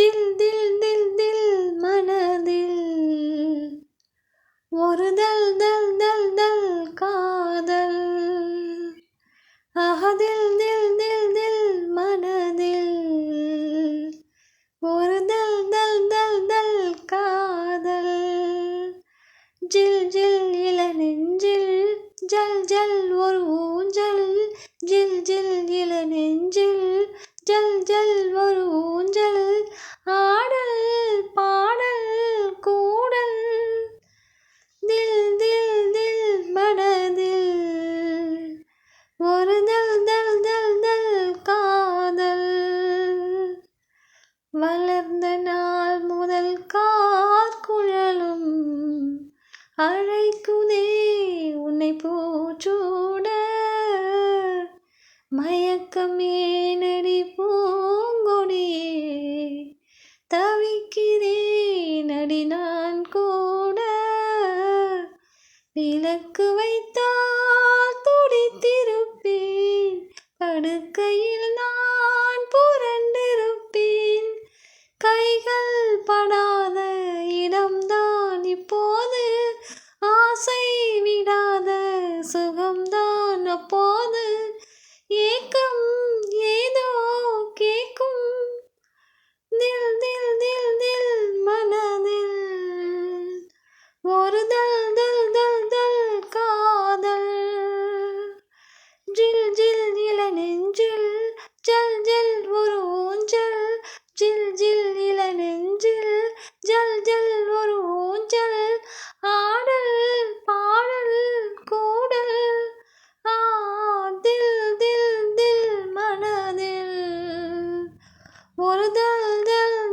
தில் தில் தில் தில் மனதில். ஒரு தல் தல் தல் தல் காதல். அகதில் தில் தில் தில் மனதில். ஒரு தல் தல் தல் தல் காதல். ஜில் ஜில் இள நெஞ்சில். ஜல் ஜல் ஒரு ஊஞ்சல். ஜில் ஜில் இள வளர்ந்த நாள் முதல் கார்குழலும் அழைக்குதே உன்னை போற்றோட. மயக்கம் ஏனடி பூங்கொடியே? தவிக்கிறேன் அடி நான் கூட. விளக்கு வைத்தால் துடித்திருப்பேன். படுக்கையில் தில் தில்